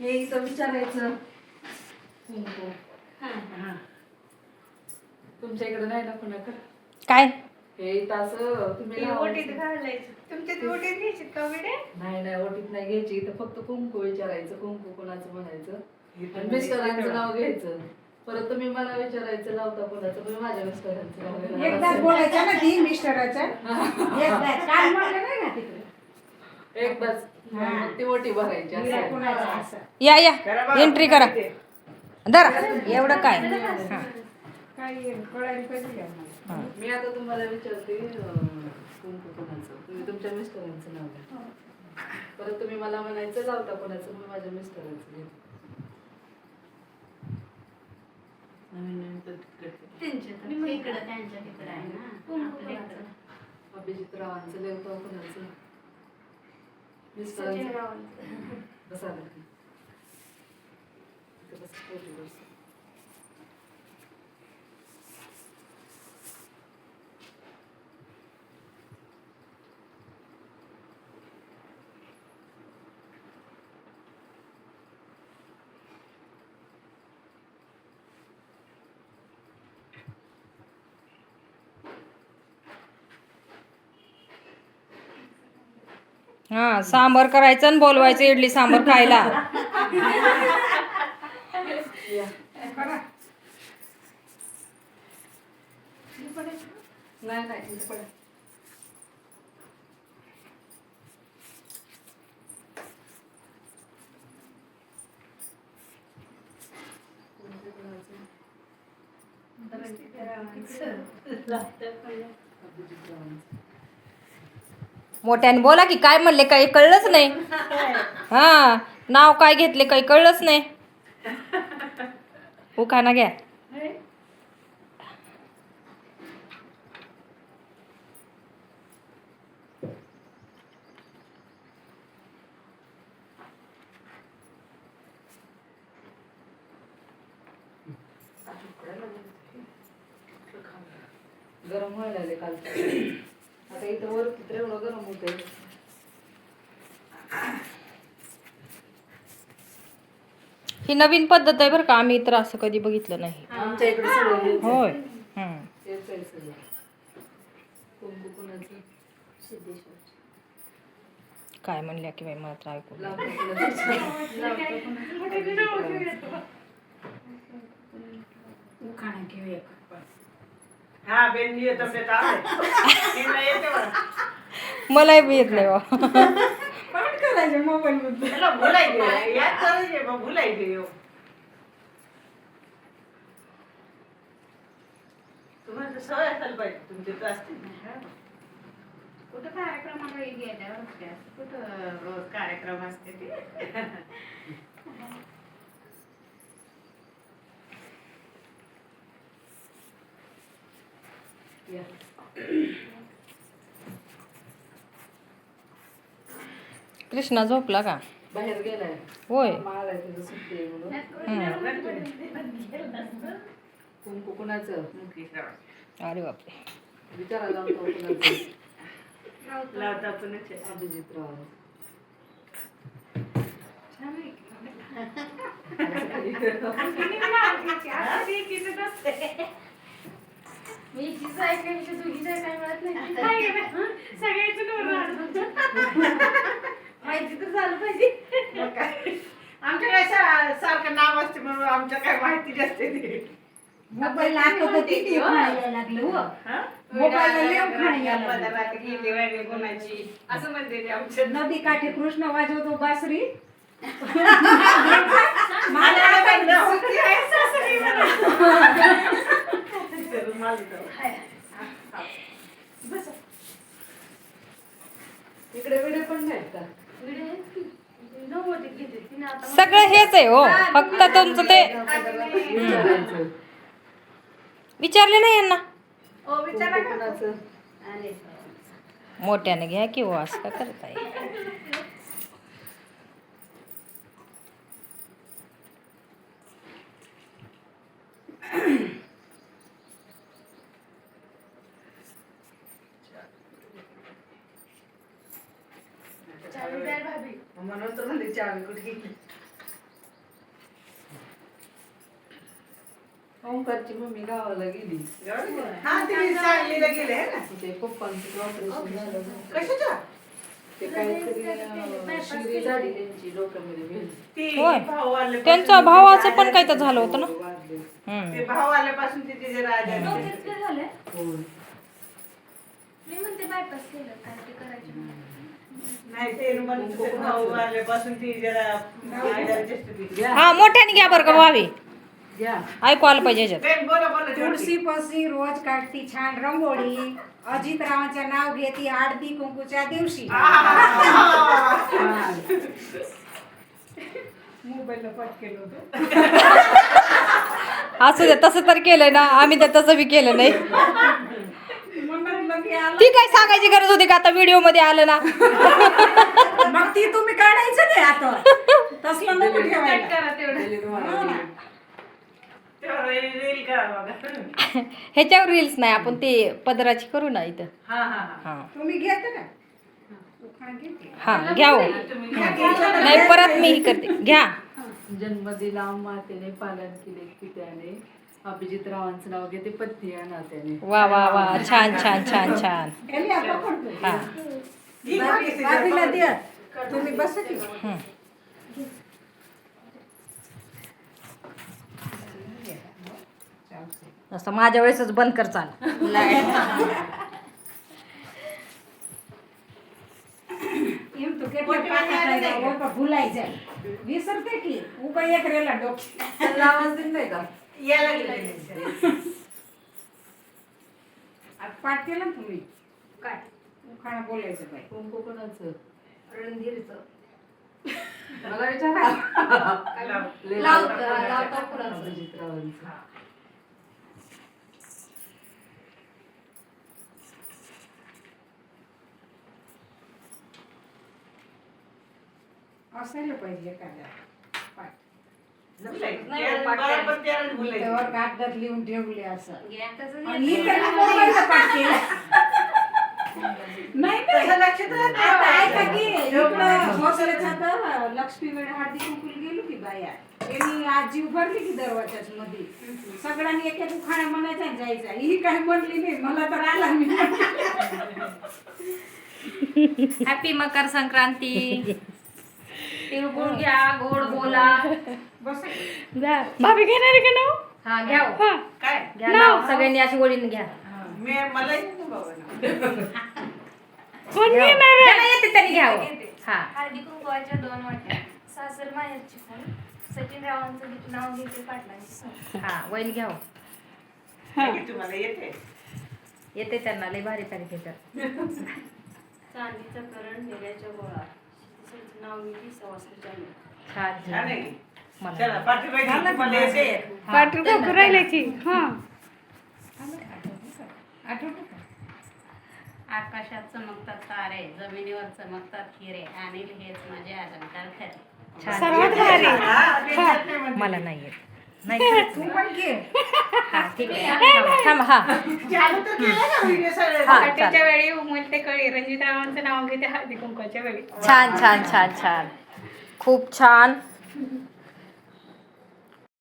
हे इथं विचारायचं. कुंकू हा. तुमच्या इकडे नाही ना कुणाकडे? काय? हे इथं असं तुम्ही ओटीत लावायचं. घालायचं. तुमच्या ते ओटीत घ्यायची का विडे? नाही नाही ओटीत नाही घ्यायची. इथं फक्त कुंकू विचारायचं कुंकू कोणाचं म्हणायचं. आणि मिस्टरांचं नाव घ्यायचं. परत तुम्ही मला विचारायचं लावता कोणाचं तुम्ही माझ्या मिस्टरांचं नाव एकदाच घ्यायचं. बोलायचं ना ती मिस्टराचं. एकदाच काल म्हणलं नाही ना तिकडे? एकदाच मग ती ओटी भरायची असं. या या. एंट्री करा धरा. एवढं काय? हा. हा. मी आता तुम्हाला विचारते अं, कुंकू कोणाचं? तुम्ही तुमच्या मिस्टरांचं नाव घ्या. परत तुम्ही मला म्हणायचं लावता कोणाचं मी माझ्या मिस्टरांचं घेते नवीन नवीन आपल्या इकडं. अभिजित रावांचं लेवता कोणाचं? सचिन मिस्टरांचं रावांचं. हा सांबर करायचं आणि बोलवायचं इडली सांबर खायला या. करा. नाही नाही इथं पडा. अभिजित रावांचं. मोठ्याने बोला की काय म्हणले काही कळलंच नाही. हा नाव काय घेतले काही कळलंच नाही. उखाना घ्या. गरम व्हायला काल. आता इथं वर तर एवढं गरम होतंय ही नवीन पद्धत आहे बरं का आम्ही तर असं कधी बघितलं नाही आमच्या इकडे सगळं हेच आहे. होय हम्म. हेच आहे सगळं कुंकू कुणाचं काय म्हणल्या की बाई मला तर ऐकू नाही. लावतो कुणाचं उखाणा घेऊ एक. मलाही बी येत नाही करायचं मोबाईल हो. तुम्हाला तर सवय असायला पाहिजे. तुमचे तर असते कुठं कार्यक्रमाला गेल्यावर असते. कुठं रोज कार्यक्रम असते ते? कृष्णा झोपला का? बाहेर गेलाय. होय. मागाय तुझं सुट्टी आहे म्हणून. कुंकू कुणाचं? अरे बापरे. विचारा कुणाचं? आहे. अभिजित राव हिचं ऐकायचं तुझीच ऐकायला मिळत नाही. काय आहे? बा? सगळ्याचं नवरं आडवं. माहिती तर झालं पाहिजे. मग काय? आमच्या काय सा- सारखं नाव असते म्हणून आमच्या काय माहिती नसते ते मोबाईल लागतो तर किती यायला लागलं हो. हा? मोबाईलला लय उखाणे यायला लागले. पदरात गेली वाणी कोणाची? असं म्हणते ते आमच्या नदी काठी कृष्ण वाजवतो बासरी. मला आहे सासरी म्हणा. इकडे विडे पण नाहीत का सगळं हेच आहे हो. फक्त तुमचं ते विचारले नाही यांना. आले. मोठ्याने घ्या की हो असं का करताय? ओंकारची मम्मी गावाला गेली. गेले? त्यांच्या भावाचं पण काही तर झालं होतं ना? भाव ते आल्यापासून ते जे राजा झाले मी म्हणते बायपास केलं काय ते करायचे हा मोठ्याने घ्या बरं का घ्या. ऐकू आलं पाहिजे ह्याच्यात ते बोला बोला तुळशी पसी रोज काढती छान रंगोळी. अजितरावांचे नाव घेती आडती कुंकूच्या दिवशी. मोबाईलला पट केलं होतं. असू दे तसं तर केलंय ना. आम्ही तर तसं बी केलं नाही म्हणून मग हे आलं. ती काय सांगायची गरज होती का? आता व्हिडिओमध्ये आलं ना. मग ती तुम्ही काढायचं नाही आता. तसलं नको ठेवायला. ह्याच्यावर रील्स नाही आपण ते पदराची करू ना इथं. हा हा हा. हा. तुम्ही घेता का उखाणा घेते. हा घ्या हो. तुम्ही. घ्या. नाही परत मी ही करते. घ्या. जन्म दिला मातेने पालन केले पित्याने अभिजित रावांचं नाव घेते पत्नी या नात्याने वा वा वा छान छान छान छान एली आता पडतो हा ही बाकी तिच्या बाकीला भाऊ- द्या तुम्ही बसा की हम्म. असं माझ्या वेळेसच बंद कर चाल एम तू કેટલા પાકા થાય ઓપા ભૂલાઈ જાય વિસરતે की ઉભા એક રેલા ડોકી त्याला आवाज दिला नाही का यायला गेले. पाठ केलं ना तुम्ही. काय? उखाणा बोलायचं बाई. कुंकू कोणाचं? रणधीरचं. मला विचारा. लाव. लय लावता- लावता- लावता. कोणाचं? अभिजित रावांचं. असायला पाहिजे एखाद्या पाठ बोलायचं. नाही, त्या- पाठ मला पण त्याला बोलायचं. त्यावर कागदात लिहून ठेवले असं तसं आणि त्यांनी मोबाईलला पाठ केलं नाही नाही तसं लक्षात राहत नाही. आता ऐका की इकडं भोसलेचं आता लक्ष्मी वेळ हळदी कुंकुल गेलो की बाया त्यांनी आजी उभारली की दरवाजाच मध्ये सगळ्यांनी एक एक उखाणा म्हणायचा आणि जायचा ही काही म्हणली नाही मला तर आला मी हॅपी मकर संक्रांती तिळगुळ घ्या गोड बोला बस. भाभी घेणार आहे का नाव? हा घ्या हो. काय? घ्या नाव सगळ्यांनी अशी ओळीने घ्या. मी मला येत नाही बाबा नाव. ज्याला येते त्यांनी घ्यावं हा. हळदी कुंकवाच्या दोन वाट्या. सासर माहेरची फोन. सचिन रावांचं गीत नाव घेते पाटलांची सून. हा वैन घ्यावं नाही, तुम्हाला येते. येते त्यांना लय भारी तारीख येतात चांदीचं करण हिऱ्याच्या गोळा. नाव घेते सवासच्या छान छान. आहे. की? राहिले की का? आकाशात चमकतात तारे जमिनीवर चमकतात हिरे अनिल हेच माझे अलंकार खरे. छान. हा, ते येत नाही म्हणते. मला नाही येत. नाही तू पण घे. हा ठीक आहे. थांबा, थांबा हा. चालू तर केलं ना व्हिडिओ सगळे. हा, पहाटेच्या चालेल. वेळी उमलते कळी रणजित रावांचं नाव घेते हळदी कुंकवाच्या वेळी. छान छान छान छान. खूप छान.